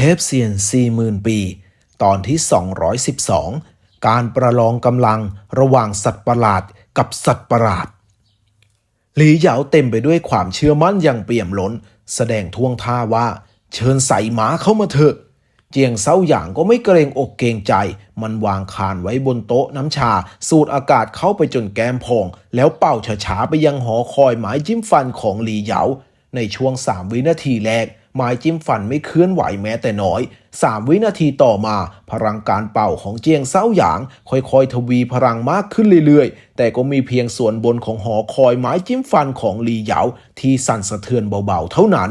เทพเซียน40,000ปี ตอนที่ 212 การประลองกำลังระหว่างสัตว์ประหลาดกับสัตว์ประหลาด หลีเหยาเต็มไปด้วยความเชื่อมั่นอย่างเปี่ยมล้น แสดงท่วงท่าว่า เชิญใส่หมาเข้ามาเถอะ เจียงเซาหยางก็ไม่เกรงอกเกรงใจ มันวางคานไว้บนโต๊ะน้ำชา สูดอากาศเข้าไปจนแก้มพอง แล้วเป่าช้าๆไปยังหอคอยหมายจิ้มฟันของหลีเหยาในช่วง3วินาทีแรก ไม้จิ้มฟันไม่เคลื่อนไหวแม้แต่น้อย 3 วินาทีต่อมา พลังการเป่าของเจียงเซาหยาง ค่อยๆ ทวีพลังมากขึ้นเรื่อยๆ แต่ก็มีเพียงส่วนบนของหอคอยไม้จิ้มฟันของลีเหยาที่สั่นสะเทือนเบาๆ เท่านั้น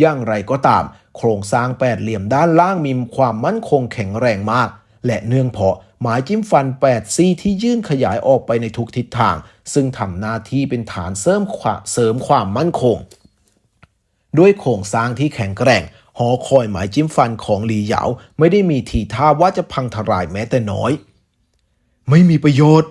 อย่างไรก็ตาม โครงสร้างแปดเหลี่ยมด้านล่างมีความมั่นคงแข็งแรงมาก และเนื่องเพราะไม้จิ้มฟัน 8 ซี่ที่ยื่นขยายออกไปในทุกทิศทาง ซึ่งทำหน้าที่เป็นฐานเสริมความเสริมความมั่นคง ด้วยโครงสร้างที่แข็งแกร่ง หอคอยหมายจิ้มฟันของหลีเหยาไม่ได้มีทีท่าว่าจะพังทลายแม้แต่น้อย ไม่มีประโยชน์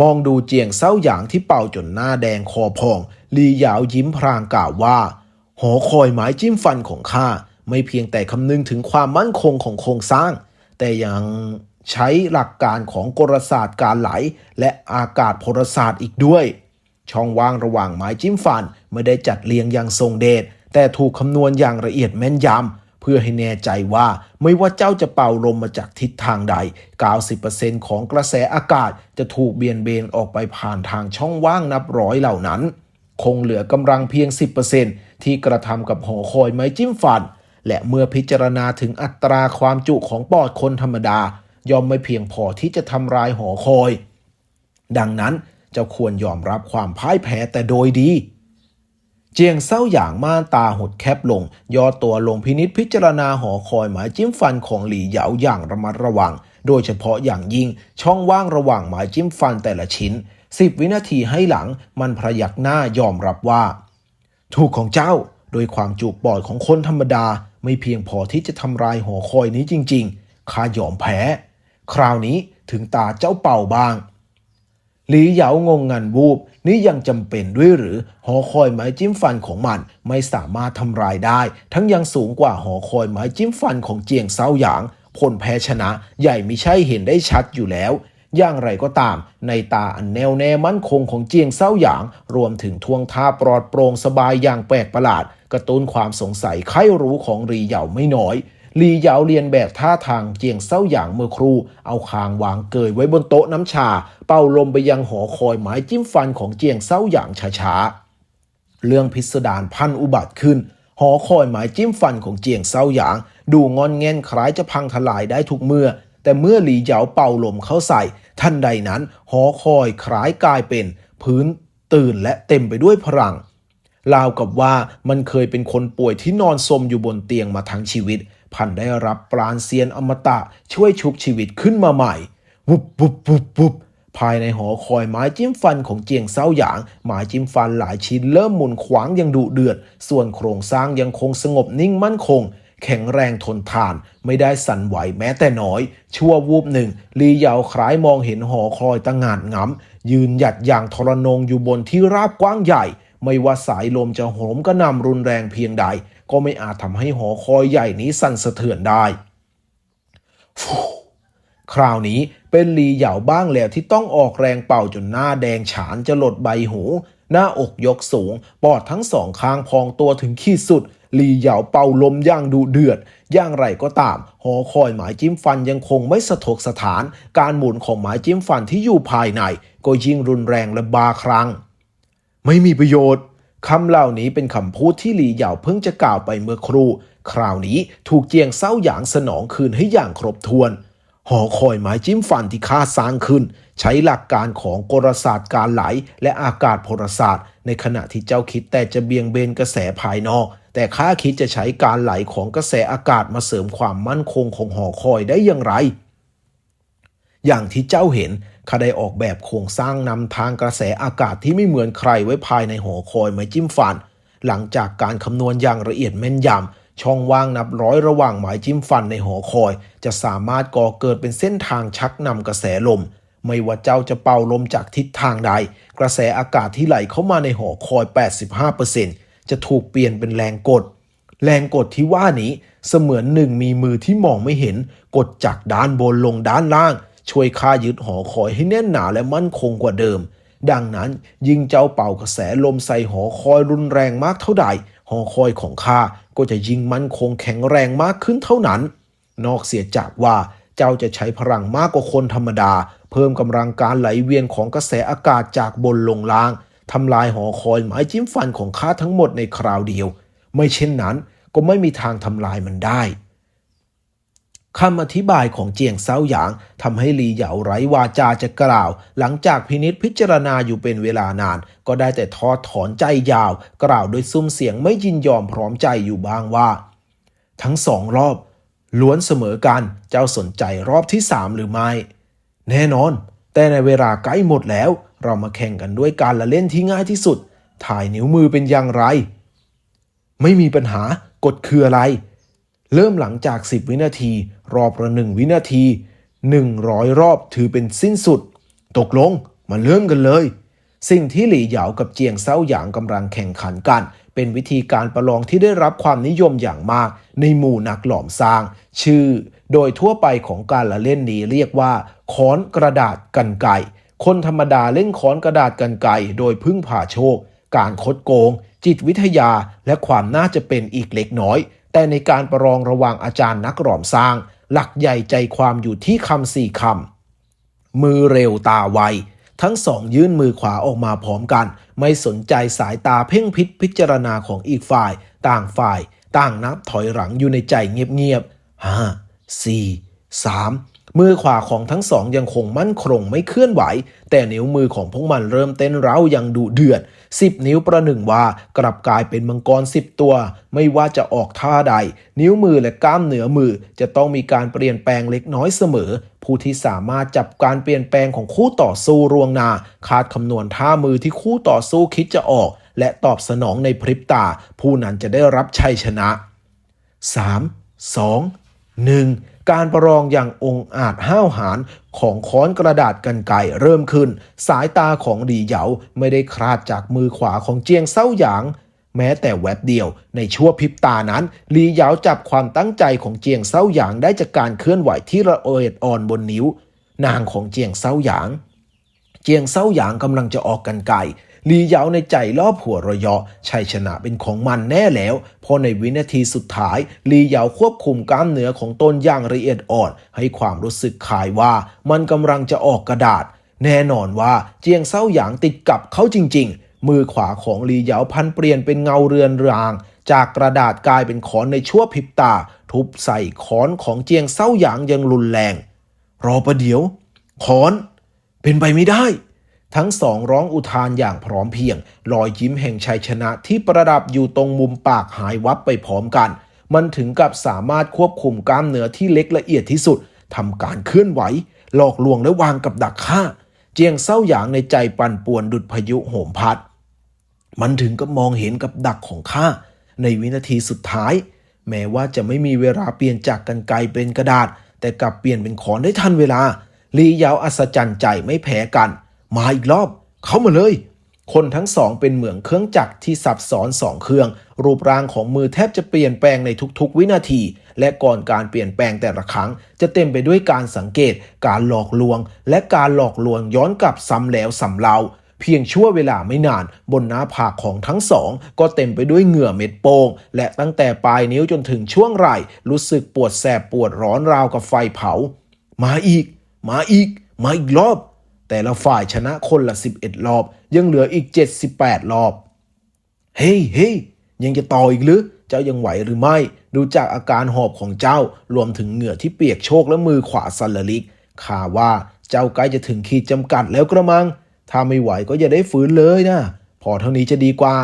มองดูเจียงเศร้าหยางที่เป่าจนหน้าแดงคอพองหลีเหยายิ้มพรางกล่าวว่า หอคอยหมายจิ้มฟันของข้าไม่เพียงแต่คำนึงถึงความมั่นคงของโครงสร้าง แต่ยังใช้หลักการของกลศาสตร์การไหล และอากาศพลศาสตร์อีกด้วย ช่องว่างระหว่างไม้จิ้มฟันไม่ได้จัดเรียงอย่างทรงเดช แต่ถูกคำนวณอย่างละเอียดแม่นยำเพื่อให้แน่ใจว่าไม่ว่าเจ้าจะเป่าลมมาจากทิศทางใด 90%ของกระแสอากาศจะถูกเบียนเบนออกไปผ่านทางช่องว่างนับร้อยเหล่านั้น คงเหลือกำลังเพียง 10%ที่กระทำกับหอคอยไม้จิ้มฟัน และเมื่อพิจารณาถึงอัตราความจุของปอดคนธรรมดาย่อมไม่เพียงพอที่จะทำลายหอคอย ดังนั้นเจ้าควรยอมรับความพ่ายแพ้แต่โดยดี เจียงเศร้าหยางม่านตาหดแคบลง ย่อตัวลงพินิษพิจารณาหอคอยหมายจิ้มฟันของหลี่เหยาอย่างระมัดระวัง โดยเฉพาะอย่างยิ่งช่องว่างระหว่างหมายจิ้มฟันแต่ละชิ้น10วินาทีให้หลังมันพยักหน้ายอมรับว่า ถูกของเจ้า โดยความจุปอดของคนธรรมดาไม่เพียงพอที่จะทำลายหอคอยนี้จริง ๆข้ายอมแพ้ คราวนี้ถึงตาเจ้าเป่าบ้าง หลีเหยางงงันวูบ นี่ยังจำเป็นด้วยหรือ หอคอยไม้จิ้มฟันของมัน ไม่สามารถทำลายได้ ทั้งยังสูงกว่าหอคอยไม้จิ้มฟันของเจียงเซาหยางผลแพ้ชนะใหญ่ไม่ใช่เห็นได้ชัดอยู่แล้ว อย่างไรก็ตาม ในตาอันแน่วแน่มั่นคงของเจียงเซาหยาง รวมถึงทวงท่าปลอดโปร่งสบายอย่างแปลกประหลาด กระตุ้นความสงสัยใครรู้ของหลีเหยาไม่น้อย ลีเหยาเรียนแบบท่าทางเจียงเซาหยางเมื่อครู เอาคางวางเกยไว้บนโต๊ะน้ำชา เป่าลมไปยังหอคอยไม้จิ้มฟันของเจียงเซาหยางช้าๆ เรื่องพิสดารพันอุบัติขึ้น หอคอยหมายจิ้มฟันของเจียงเซาหยาง ดูงอนแงนคล้ายจะพังทลายได้ทุกเมื่อ แต่เมื่อหลีเหยาเป่าลมเข้าใส่ทันใดนั้น หอคอยคล้ายกลายเป็น พื้นตื่นและเต็มไปด้วยพลังราวกับว่ามันเคยเป็นคนป่วยที่นอนสมอยู่บนเตียงมาทั้งชีวิต พันได้รับปราณเซียนอมตะช่วยชุบชีวิตขึ้นมาใหม่วุบวุบวุบวุบภายในหอคอยไม้จิ้มฟันของเจียงเซาหยางไม้จิ้มฟันหลายชิ้นเริ่มหมุนขวางย่างดุเดือด ส่วนโครงสร้างยังคงสงบนิ่งมั่นคง แข็งแรงทนทาน ไม่ได้สั่นไหวแม้แต่น้อย ชั่ววูบหนึ่ง ลีเหยาคล้ายมองเห็นหอคอยตั้งงานงำยืนหยัดอย่างทรนงอยู่บนที่ราบกว้างใหญ่ ไม่ว่าสายลมจะโหมกระนำรุนแรงเพียงใด ก็ไม่อาจทำให้หอคอยใหญ่นี้สั่นสะเทือนได้ คราวนี้เป็นลีเหยาบ้างแล้วที่ต้องออกแรงเป่าจนหน้าแดงฉานจะหลดใบหู หน้าอกยกสูง ปอดทั้งสองข้างพองตัวถึงขีดสุดลีเหยาเป่าลมย่างดุเดือดอย่างไรก็ตาม หอคอยหมายจิ้มฟันยังคงไม่สะทกสถาน การหมุนของหมายจิ้มฟันที่อยู่ภายใน ก็ยิ่งรุนแรงและบาครั้ง ไม่มีประโยชน์ คำเหล่านี้เป็นคำพูดที่หลีเหยาเพิ่งจะกล่าวไปเมื่อครู่ คราวนี้ถูกเจียงเศร้าหยางสนองคืนให้อย่างครบถ้วน หอคอยไม้จิ้มฟันที่ข้าสร้างขึ้น ใช้หลักการของกลศาสตร์การไหลและอากาศพลศาสตร์ ในขณะที่เจ้าคิดแต่จะเบี่ยงเบนกระแสภายนอก แต่ข้าคิดจะใช้การไหลของกระแสอากาศมาเสริมความมั่นคงของหอคอยได้อย่างไร อย่างที่เจ้าเห็น ข้าได้ออกแบบโครงสร้างนำทางกระแสอากาศที่ไม่เหมือนใครไว้ภายในหอคอยไม้จิ้มฟัน หลังจากการคำนวณอย่างละเอียดแม่นยำช่องว่างนับร้อยระหว่างหมายจิ้มฟันในหอคอย จะสามารถก่อเกิดเป็นเส้นทางชักนำกระแสลม ไม่ว่าเจ้าจะเป่าลมจากทิศทางใด กระแสอากาศที่ไหลเข้ามาในหอคอย 85%จะถูกเปลี่ยนเป็นแรงกดแรงกดที่ว่านี้เสมือนหนึ่งมีมือที่มองไม่เห็น กดจากด้านบนลงด้านล่าง ช่วยข้ายึดหอคอยให้แน่นหนาและมั่นคงกว่าเดิม ดังนั้นยิ่งเจ้าเป่ากระแสลมใส่หอคอยรุนแรงมากเท่าใด หอคอยของข้าก็จะยิ่งมั่นคงแข็งแรงมากขึ้นเท่านั้น นอกเสียจากว่าเจ้าจะใช้พลังมากกว่าคนธรรมดา เพิ่มกำลังการไหลเวียนของกระแสอากาศจากบนลงล่างทำลายหอคอยไม้จิ้มฟันของข้าทั้งหมดในคราวเดียว ไม่เช่นนั้นก็ไม่มีทางทำลายมันได้ คำอธิบายของเจียงเซาหยางทำให้ลีเหยาไร้วาจาจะกล่าว หลังจากพินิษพิจารณาอยู่เป็นเวลานาน ก็ได้แต่ทอดถอนใจยาว กล่าวโดยซุ้มเสียงไม่ยินยอมพร้อมใจอยู่บ้างว่า ทั้งสองรอบ ล้วนเสมอกันเจ้าสนใจรอบที่สามหรือไม่ แน่นอน แต่ในเวลาใกล้หมดแล้ว เรามาแข่งกันด้วยการละเล่นที่ง่ายที่สุด ถ่ายนิ้วมือเป็นอย่างไร ไม่มีปัญหากฎคืออะไร เริ่มหลังจาก 10 วินาที รอบละหนึ่งวินาที 100 รอบถือเป็นสิ้นสุด ตกลงมาเริ่มกันเลย สิ่งที่หลี่เหยากับเจียงเซาหยางกำลังแข่งขันกัน เป็นวิธีการประลองที่ได้รับความนิยมอย่างมาก ในหมู่นักหลอมสร้าง ชื่อ โดยทั่วไปของการละเล่นนี้เรียกว่าค้อนกระดาษกันไก่คนธรรมดาเล่นค้อนกระดาษกันไก่โดยพึ่งผ่าโชค การคดโกง จิตวิทยาและความน่าจะเป็นอีกเล็กน้อย แต่ในการประลองระหว่างอาจารย์นักหลอมสร้าง หลักใหญ่ใจความอยู่ที่คำสี่คำ มือเร็วตาไว ทั้งสองยื่นมือขวาออกมาพร้อมกัน ไม่สนใจสายตาเพ่งพิษพิจารณาของอีกฝ่าย ต่างฝ่าย ต่างนับถอยหลังอยู่ในใจเงียบๆห้าสี่สาม มือขวาของทั้งสองยังคงมั่นคงไม่เคลื่อนไหว แต่นิ้วมือของพวกมันเริ่มเต้นเร้าอย่างดุเดือดสิบนิ้วประหนึ่งว่า กลับกลายเป็นมังกรสิบตัว ไม่ว่าจะออกท่าใด นิ้วมือและกล้ามเหนือมือจะต้องมีการเปลี่ยนแปลงเล็กน้อยเสมอ ผู้ที่สามารถจับการเปลี่ยนแปลงของคู่ต่อสู้รวงนา คาดคำนวณท่ามือที่คู่ต่อสู้คิดจะออก และตอบสนองในพริบตา ผู้นั้นจะได้รับชัยชนะ 3 2 1 การประลองอย่างองอาจห้าวหาญของค้อนกระดาษกันไกรเริ่มขึ้น สายตาของดีเหยาไม่ได้คลาดจากมือขวาของเจียงเซ้าหยาง แม้แต่แวบเดียวในชั่วพริบตานั้น ลีเหยาจับความตั้งใจของเจียงเซ้าหยางได้จากการเคลื่อนไหวที่ละเอียดอ่อนบนนิ้ว นางของเจียงเซ้าหยาง เจียงเซ้าหยางกำลังจะออกกันไก่ ลีเหยาในใจรอบหัวระยะชัยชนะเป็นของมันแน่แล้ว เพราะในวินาทีสุดท้ายลีเหยาควบคุมกล้ามเนื้อของตนอย่างละเอียดอ่อน ให้ความรู้สึกขายว่ามันกำลังจะออกกระดาษ แน่นอนว่าเจียงเซ้าหยางติดกับเขาจริง ๆ มือขวาของลีเหยาพันเปลี่ยนเป็นเงาเรือนราง จากกระดาษกลายเป็นขอนในชั่วพริบตา ทุบใส่ขอนของเจียงเซ้าหยางยังรุนแรง รอประเดี๋ยวขอน เป็นไปไม่ได้ ทั้งสองร้องอุทานอย่างพร้อมเพียง รอยยิ้มแห่งชัยชนะที่ประดับอยู่ตรงมุมปากหายวับไปพร้อมกัน มันถึงกับสามารถควบคุมกล้ามเนื้อที่เล็กละเอียดที่สุดทำการเคลื่อนไหว หลอกลวงและวางกับดักฆ่า เจียงเศร้าหยางในใจปั่นป่วนดุดพายุโหมพัด มันถึงกับมองเห็นกับดักของข้าในวินาทีสุดท้าย แม้ว่าจะไม่มีเวลาเปลี่ยนจากกันไกลเป็นกระดาษ แต่กลับเปลี่ยนเป็นขอนได้ทันเวลาลียาวอัศจรรย์ใจไม่แพ้กัน มาอีกรอบ เข้ามาเลย คนทั้งสองเป็นเหมือนเครื่องจักรที่ซับซ้อนสองเครื่อง รูปร่างของมือแทบจะเปลี่ยนแปลงในทุกๆ วินาที และก่อนการเปลี่ยนแปลงแต่ละครั้ง จะเต็มไปด้วยการสังเกต การหลอกลวง และการหลอกลวงย้อนกลับซ้ำแล้วซ้ำเล่าเพียงชั่วเวลาไม่นาน บนหน้าผากของทั้งสอง ก็เต็มไปด้วยเหงื่อเม็ดโป่งและตั้งแต่ปลายนิ้วจนถึงช่วงไหล่รู้สึกปวดแสบปวดร้อนราวกับไฟเผา มาอีก มาอีก มาอีกรอบ แต่ละฝ่ายชนะคนละ 11 รอบ ยังเหลืออีก 78 รอบ เฮ้ยเฮ้ยยังจะต่ออีกหรือ เจ้ายังไหวหรือไม่ ดูจากอาการหอบของเจ้า รวมถึงเหงื่อที่เปียกโชกและมือขวาสันละลิกข่าว่าเจ้าใกล้จะถึงขีดจำกัดแล้วกระมัง ถ้าไม่ไหวก็อย่าได้ฝืนเลยนะ พอเท่านี้จะดีกว่า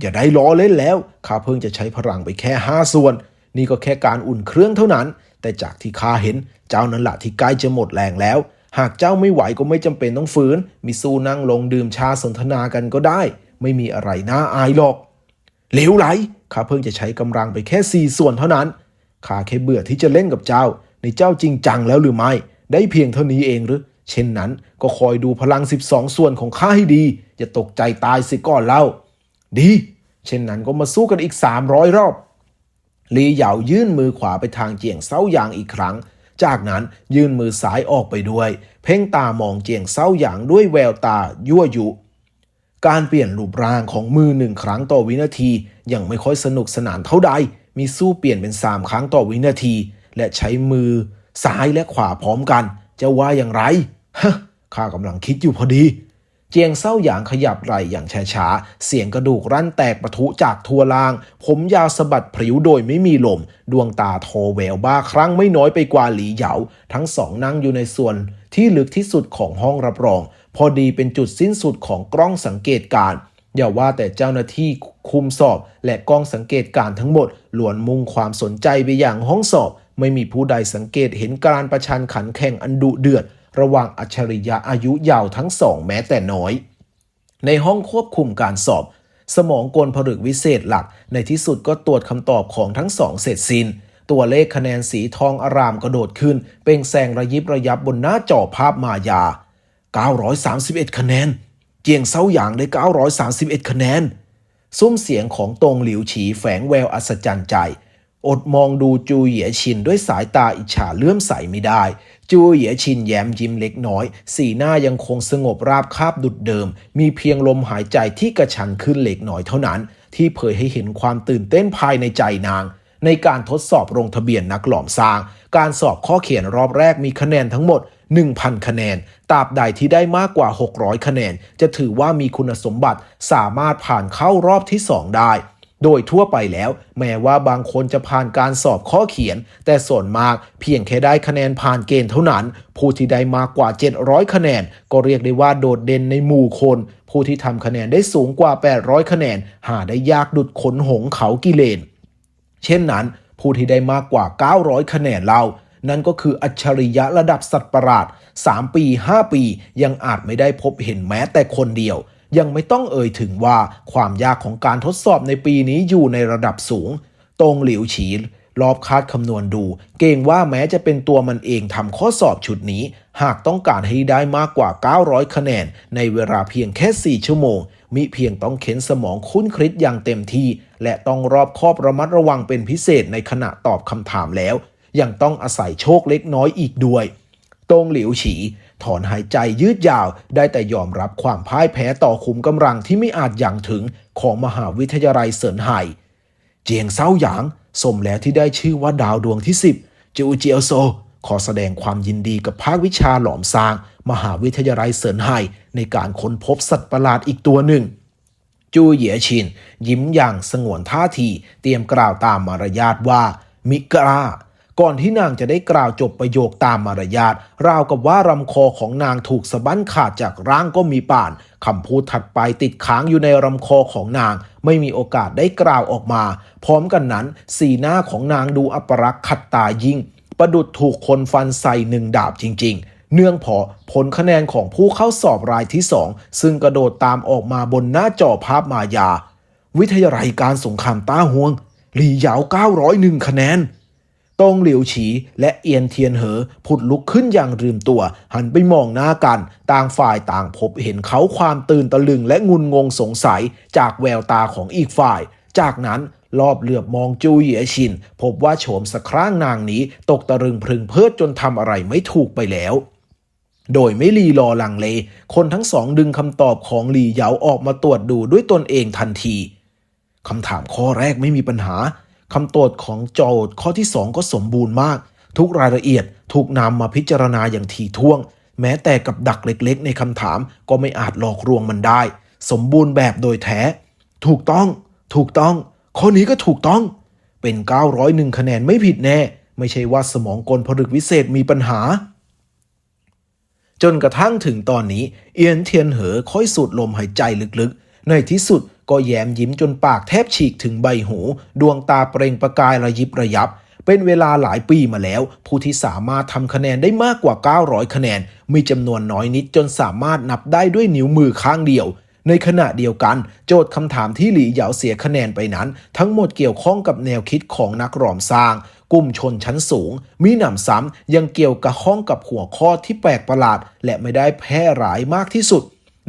อย่าได้ล้อเล่นแล้ว ข้าเพิ่งจะใช้พลังไปแค่ 5 ส่วน นี่ก็แค่การอุ่นเครื่องเท่านั้น แต่จากที่ข้าเห็น เจ้านั่นแหละที่ใกล้จะหมดแรงแล้ว หากเจ้าไม่ไหวก็ไม่จำเป็นต้องฝืนมีสู้นั่งลงดื่มชาสนทนากันก็ได้ ไม่มีอะไรน่าอายหรอกเหลวไหลข้าเพิ่งจะใช้กำลังไปแค่สี่ส่วนเท่านั้นข้าแค่เบื่อที่จะเล่นกับเจ้า ในเจ้าจริงจังแล้วหรือไม่ ได้เพียงเท่านี้เองหรือ เช่นนั้นก็คอยดูพลัง 12 ส่วนของข้าให้ดีอย่าตกใจตายสิก่อนเล่า ดี เช่นนั้นก็มาสู้กันอีก 300 รอบลีเหยายื่นมือขวาไปทางเจียงเซ้าหยางอีกครั้ง จากนั้นยื่นมือซ้ายออกไปด้วย เพ่งตามองเจียงเซ้าหยางด้วยแววตายั่วยุ การเปลี่ยนรูปร่างของมือหนึ่งครั้งต่อวินาที ยังไม่ค่อยสนุกสนานเท่าใด มีสู้เปลี่ยนเป็นสามครั้งต่อวินาที และใช้มือ ซ้ายและขวาพร้อมกัน จะว่าอย่างไรฮะข้ากำลังคิดอยู่พอดี เจียงเศร้าหยางขยับไหล่อย่างช้าๆ เสียงกระดูกรั้นแตกประทุจากทัวล่าง ผมยาวสะบัดพริ้วโดยไม่มีลม ดวงตาโทแววบ้าครั้งไม่น้อยไปกว่าหลีเหยา ทั้งสองนั่งอยู่ในส่วนที่ลึกที่สุดของห้องรับรอง พอดีเป็นจุดสิ้นสุดของกล้องสังเกตการอย่าว่าแต่เจ้าหน้าที่คุมสอบ และกล้องสังเกตการ์ทั้งหมดล้วนมุ่งความสนใจไปอย่างห้องสอบ ไม่มีผู้ใดสังเกตเห็นการประชันขันแข่งอันดุเดือด ระหว่างอัจฉริยะอายุยาวทั้งสองแม้แต่น้อย ในห้องควบคุมการสอบ สมองกลผลึกวิเศษหลัก ในที่สุดก็ตรวจคำตอบของทั้งสองเสร็จสิ้น ตัวเลขคะแนนสีทองอารามกระโดดขึ้น เปล่งแสงระยิบระยับบนหน้าจอภาพมายา 931 คะแนน เจียงเซาหยางได้ 931 คะแนน ซุ้มเสียงของตงหลิวฉีแฝงแววอัศจรรย์ใจ อดมองดูจูเหยียชินด้วยสายตาอิจฉาเลื่อมใสไม่ได้ จูเหยียชินแย้มยิ้มเล็กน้อย สีหน้ายังคงสงบราบคาบดุดเดิม มีเพียงลมหายใจที่กระชันขึ้นเล็กน้อยเท่านั้น ที่เผยให้เห็นความตื่นเต้นภายในใจนาง ในการทดสอบลงทะเบียนนักหลอมสร้าง การสอบข้อเขียนรอบแรกมีคะแนนทั้งหมด 1,000 คะแนน ตราบใดที่ได้มากกว่า 600 คะแนน จะถือว่ามีคุณสมบัติสามารถผ่านเข้ารอบที่ 2 ได้ โดยทั่วไปแล้ว แม้ว่าบางคนจะผ่านการสอบข้อเขียน แต่ส่วนมากเพียงแค่ได้คะแนนผ่านเกณฑ์เท่านั้น ผู้ที่ได้มากกว่า 700 คะแนน ก็เรียกได้ว่าโดดเด่นในหมู่คน ผู้ที่ทำคะแนนได้สูงกว่า 800 คะแนน หาได้ยากดุดขนหงเขากิเลน เช่นนั้น ผู้ที่ได้มากกว่า 900 คะแนนเรานั่นก็คืออัจฉริยะระดับสัตว์ประหลาด 3 ปี 5 ปี ยังอาจไม่ได้พบเห็นแม้แต่คนเดียว ยังไม่ต้องเอ่ยถึงว่าความยากของการทดสอบในปีนี้อยู่ในระดับสูง ตรงหลิวฉีรอบคาดคำนวณดู เกรงว่าแม้จะเป็นตัวมันเองทำข้อสอบชุดนี้ หากต้องการให้ได้มากกว่า 900 คะแนน ในเวลาเพียงแค่ 4 ชั่วโมง มิเพียงต้องเข็นสมองคุ้นคิดอย่างเต็มที่ และต้องรอบคอบระมัดระวังเป็นพิเศษในขณะตอบคำถามแล้ว ยังต้องอาศัยโชคเล็กน้อยอีกด้วยตงหลิวฉี ถอนหายใจยืดยาว ได้แต่ยอมรับความพ่ายแพ้ต่อขุมกำลังที่ไม่อาจยังถึงของมหาวิทยาลัยเซินไห่เจียงเซาหยาง สมแล้วที่ได้ชื่อว่าดาวดวงที่ 10จูเจียวโซ ขอแสดงความยินดีกับภาควิชาหลอมซาง มหาวิทยาลัยเซินไห่ในการค้นพบสัตว์ประหลาดอีกตัวหนึ่ง จูเหยียชิน ยิ้มอย่างสงวนท่าที เตรียมกล่าวตามมารยาทว่า มิกรา ก่อนที่นางจะได้กล่าวจบประโยคตามมารยาทราวกับว่าลำคอของนางถูกสะบั้นขาดจากร่างก็มีป่านคำพูดถัดไปติดค้างอยู่ในลำคอของนาง ไม่มีโอกาสได้กล่าวออกมา พร้อมกันนั้น สีหน้าของนางดูอัปรักษ์ขัดตายิ่ง ประดุดถูกคนฟันใส่หนึ่งดาบจริง ๆเนื่องพราะผลคะแนนของผู้เข้าสอบรายที่สองซึ่งกระโดดตามออกมาบนหน้าจอภาพมายา วิทยาลัยการสงครามต้าฮวงหลี่เหยา901 คะแนน ตงหลิวฉีและเอียนเทียนเหอผุดลุกขึ้นอย่างลืมตัว หันไปมองหน้ากัน ต่างฝ่ายต่างพบเห็นเขาความตื่นตะลึงและงุนงงสงสัยจากแววตาของอีกฝ่าย จากนั้นรอบเหลือบมองจูเหยียชิน พบว่าโฉมสะคร่างนางนี้ตกตะลึงพึงเพิดจนทำอะไรไม่ถูกไปแล้วโดยไม่รีรอลังเล คนทั้งสองดึงคำตอบของหลี่เหยาออกมาตรวจดูด้วยตนเองทันที คำถามข้อแรกไม่มีปัญหา คำตอบของโจทย์ข้อที่ 2 ก็สมบูรณ์มาก ทุกรายละเอียดถูกนำมาพิจารณาอย่างถี่ถ้วงแม้แต่กับดักเล็กๆ ในคำถามก็ไม่อาจหลอกลวงมันได้ สมบูรณ์แบบโดยแท้ ถูกต้อง ถูกต้อง ข้อนี้ก็ถูกต้อง เป็น 901 คะแนนไม่ผิดแน่ ไม่ใช่ว่าสมองกลผลึกวิเศษมีปัญหา จนกระทั่งถึงตอนนี้ เอียนเทียนเหอค่อยสูดลมหายใจลึกๆ ในที่สุด ก็แย้มยิ้มจนปากแทบฉีกถึงใบหู ดวงตาเปล่งประกายระยิบระยับ เป็นเวลาหลายปีมาแล้ว ผู้ที่สามารถทำคะแนนได้มากกว่า 900 คะแนน มีจำนวนน้อยนิดจนสามารถนับได้ด้วยนิ้วมือข้างเดียวในขณะเดียวกัน โจทย์คำถามที่หลี่เหยาเสียคะแนนไปนั้น ทั้งหมดเกี่ยวข้องกับแนวคิดของนักรอมสร้าง กลุ่มชนชั้นสูง มีหนำซ้ำยังเกี่ยวกับข้องกับหัวข้อที่แปลกประหลาด และไม่ได้แพร่หลายมากที่สุด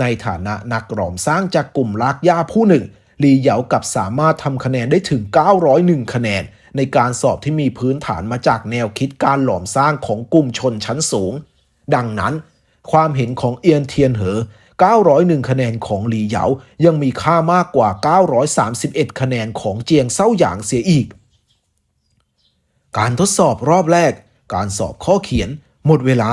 ในฐานะนักรอมสร้างจากกลุ่มลากย่าผู้หนึ่งลีเหยากับสามารถทำคะแนนได้ถึง 901 คะแนน ในการสอบที่มีพื้นฐานมาจากแนวคิดการหลอมสร้างของกลุ่มชนชั้นสูง ดังนั้น ความเห็นของเอียนเทียนเหอ 901 คะแนนของหลีเหยายังมีค่ามากกว่า 931 คะแนนของเจียงเซ้าหยางเสียอีก การทดสอบรอบแรก การสอบข้อเขียน หมดเวลา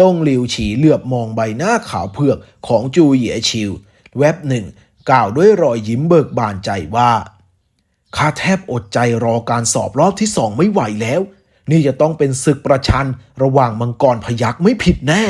ต้องหลิวฉีเหลือบมองใบหน้าขาวเผือกของจูเหยียชิว แวบหนึ่ง กล่าวด้วยรอยยิ้มเบิกบานใจว่าข้าแทบอดใจรอการสอบรอบที่สองไม่ไหวแล้ว นี่จะต้องเป็นศึกประชันระหว่างมังกรพยักไม่ผิดแน่